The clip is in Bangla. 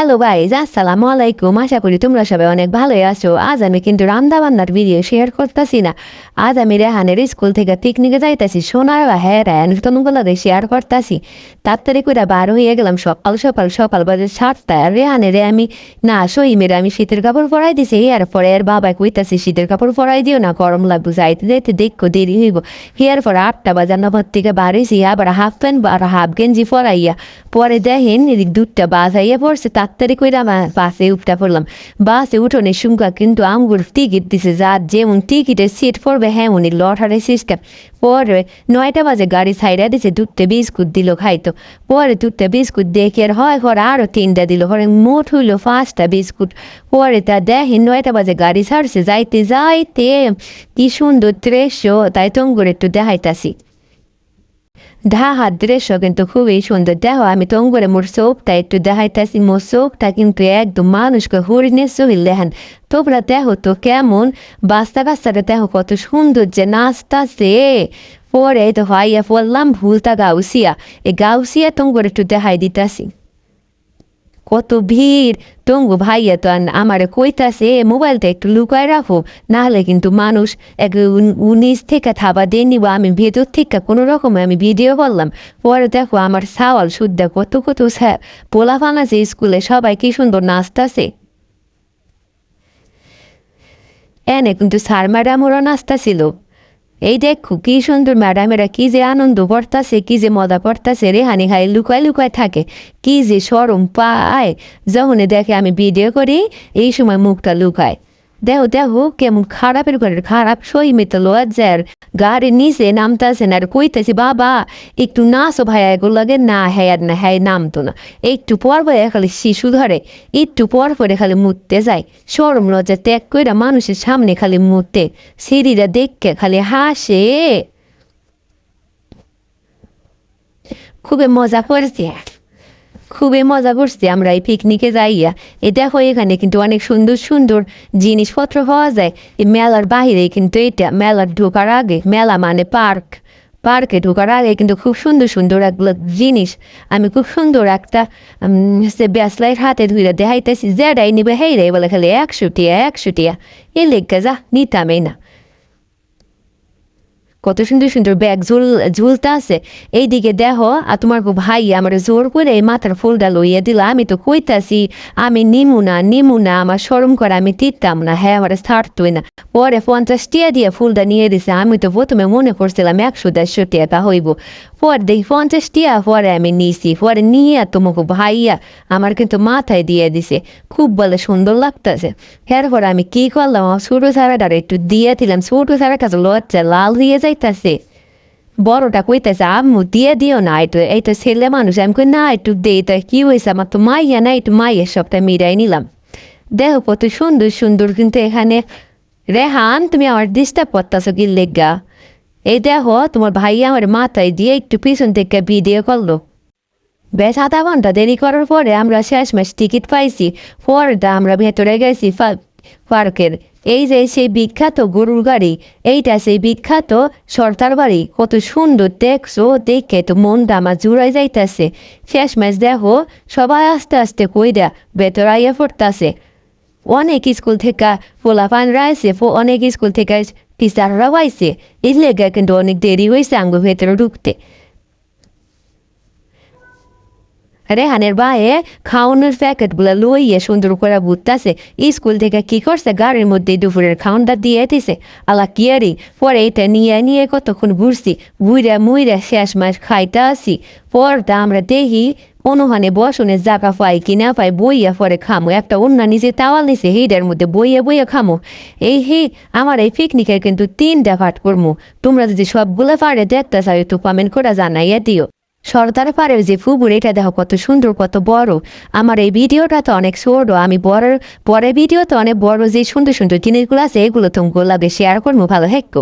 হ্যালো গাইজ আসসালামু আলাইকুম আশা করি তোমরা সবাই অনেক ভালোই আছো। আজ আমি কিন্তু রান্না বান্নার ভিডিও শেয়ার করতেছি না। আজ আমি রেহানের স্কুল থেকে পিকনিকে যাইতেছি। সোনার বা হ্যাঁ রেহান তনুগুলো শেয়ার করতেছি। তাড়াতাড়ি করে বার হয়ে গেলাম। সকাল সকাল সকাল বাজে সাতটায় আর রেহানেরে আমি, না, সই মেরে আমি শীতের কাপড় পরাই দিছি। এর পরে এর বাবা কইতাছি, শীতের কাপড় পরাই দিও না, গরম লাগবো, যাইতে যাইতে দেখো, দেরি হইব। এর পরে আটটা বাজার নভর থেকে বার হয়েছি আবার হাফ প্যান্ট আর হাফ গেঞ্জি পরাইয়া। পরে দেখেন এদিক দুধটা বাজাইয়া পড়ছে। তাড়াতাড়ি করে আমার বাসে উঠটা পড়লাম। বাসে উঠোনে সুমকা কিন্তু আমগুর টিকিট দিছে যা যেমন টিকিটের সিট পড়বে হ্যাঁ উনি লটারে সিস্টেম। পরে নয়টা বাজে গাড়ি সাইডে দিছে দুধটা বিস্কুট দিল খাইতো। পরে দুধটা বিস্কুট দেখে আর হয় ঘরে আরও তিনটা দিল ঘরে মোট হইল পাঁচটা বিস্কুট। পরে তা দেখেন নয়টা বাজে গাড়ি ছাড়ছে, যাইতে যাইতে কি সুন্দর দৃশ্য, তাই তঙ্গুর একটু দেখাইতাছি। ঢাহার দৃশ্য কিন্তু খুবই সুন্দর দেখো আমি করে মোর তাই একটু দেখাইতেছি মোর চোখটা কিন্তু একদম মানুষকে হরিণে সহিল দেখেন তোমরা দেখো তো কেমন বাস্তা বাস্তাটা দেখো কত সুন্দর যে নাচতাছে পরে তো হাইয়া বললাম ভুলতা গাউসিয়া এ গাউসিয়া তোমার একটু দেখাই দিতাছি কত ভিড়। টঙ্গু ভাইয়া তো আমারে কইতাছে মোবাইলটা একটু লুকায় রাখো, নাহলে কিন্তু মানুষ এক উন- উনিশ থেকে থাবা দিয়ে নিব, আমি ভেতর থেকে কোনো রকমে আমি ভিডিও করলাম। পরে দেখো আমার সাওয়াল শুদ্ধ কত কত স্যার পোলা ফানাছে স্কুলে সবাই কি সুন্দর নাচতাছে। এনে কিন্তু সারমারা স্যার ম্যাডামরা নাচতাছিল। এই দেখো, কি সুন্দর ম্যাডামেরা কি যে আনন্দ পড়তাছে কি যে মজা পড়তাছে রে, হানি হাই লুকায় লুকায় থাকে। কি যে সরম পায়। যখন দেখে আমি ভিডিও করি, এই সময় মুখটা লুকায়। দেখো দেখো কেমন খারাপের করে খারাপ সই মেতে লজ্জার। গাড়ির নিচে নামতাছে না, আর কইতেছি, বাবা, একটু নাচো ভাইয়া, এগুলো লাগে না হ্যাঁ না হ্যাঁ নামতো না। একটু পর পরে খালি শিশু ধরে, একটু পর পরে খালি মুততে যায়। সরম লজ্জা ত্যাগ করে মানুষের সামনে খালি মুততে সিঁড়িটা দেখকে খালি হাসে। খুবই মজা করছে। খুবই মজা করছি আমরা এই পিকনিকে যাইয়া। এই দেখো, এখানে কিন্তু অনেক সুন্দর সুন্দর জিনিসপত্র পাওয়া যায়। এই মেলার বাহিরে কিন্তু এটা, মেলার ঢোকার আগে, মেলা মানে পার্ক। পার্কে ঢোকার আগে কিন্তু খুব সুন্দর সুন্দর একগুলো জিনিস। আমি খুব সুন্দর একটা সে ব্যাসলাইট হাতে ধুইরা দেখাইতেছি যেটাই নিবে হেই রে বলে খালি একশো টিয়া একশো টিয়া। এ লেগে যা, নিতামই না। কত সুন্দর সুন্দর ব্যাগ, ঝুল, ঝুলতে আছে। এইদিকে দেহ আর তোমার ভাই আমার জোর করে এই মাথার ফুলটা লইয়া দিলা। আমি তো কইতাছি, আমি নিমু না নিমু না, আমার সরম করে আমি তিতাম না। হ্যাঁ আমার ছাড়তই না। পরে পঞ্চাশ টিয়া দিয়ে ফুলটা নিয়ে দিছে। আমি তো প্রথমে মনে করছিলাম একশো দেড়শো টিয়াটা হইব। পরে দেখি পঞ্চাশ টিয়া পরে আমি নিছি পরে নিয়ে তোমাকে ভাইয়া আমার কিন্তু মাথায় দিয়ে দিছে খুব বলে সুন্দর লাগতেছে এরপর আমি কি করলাম আমার ছোটো সারাটার একটু দিয়ে দিলাম ছোটো সারা কাছে লজ্জা লাল হয়ে যাইতাছে বড়টা কইতেছে আম্মু দিয়ে দিও না একটু এই তো ছেলে মানুষ আমি কই না একটু দে তো কি হয়েছে আমার তো মাইয়া না একটু মাইয়ের সবটা মিরাই নিলাম দেখো কত সুন্দর সুন্দর কিন্তু এখানে রেহান তুমি আমার ডিস্টার্ব করতেছো কি লেগা এই দেখো, তোমার ভাইয়া আমার মাথায় দিয়ে একটু পিছন থেকে ভিডিও করল বেশ আধা ঘণ্টা দেরি করার পরে আমরা শেষমেশ টিকিট পাইছি। পরটা আমরা ভেতরে গেছি পার্কের। এই যে সেই বিখ্যাত গরুর গাড়ি, এইটা সেই বিখ্যাত সর্দার বাড়ি। কত সুন্দর দেখছ, দেখে তো মনটা আমার জুড়াই যাইতেছে। শেষমেশ দেখো, সবাই আস্তে আস্তে কইরা ভেতর আইয়া পড়তাছে। অনেক স্কুল থেকে পোলাপানরা আইসে ফো- অনেক স্কুল থেকে টিচাররাও আইসে এই লেগে কিন্তু অনেক দেরি হয়েছে আঙ্গু ভেতরে ঢুকতে রেহানের বায়ে খাওয়ানোর প্যাকেটগুলো লইয়ে সুন্দর করে বুঝতেছে স্কুল থেকে কি করছে গাড়ির মধ্যে দুপুরের খাওয়ানটা দিয়ে দিছে আলা কিয়ারি পরে এটা নিয়ে নিয়ে কতক্ষণ ঘুরছি বুইরা মুইরা শেষ মাস খাইতে আসি পরটা আমরা দেখি অনুহানে বসনে জায়গা পাই কিনা পাই বইয়া পরে খামো। একটা অন্য নিচে তাওয়াল নিচে হিডের মধ্যে বইয়া বইয়া খামো। এই হে, আমার এই পিকনিকের কিন্তু তিনটা পাঠ করব তোমরা যদি সবগুলো পারে দেখতে চাও, একটু কমেন্ট করে জানাইয়া দিও। সর্দার পাড়ের যে ফুবুর, এটা দেখো কত সুন্দর, কত বড়। আমার এই ভিডিওটা তো অনেক ছোট, আমি বড় পরের ভিডিওতে অনেক বড় যে সুন্দর সুন্দর জিনিসগুলো আছে, এগুলো তুমি গোলাপে শেয়ার করব ভালো হেক্কো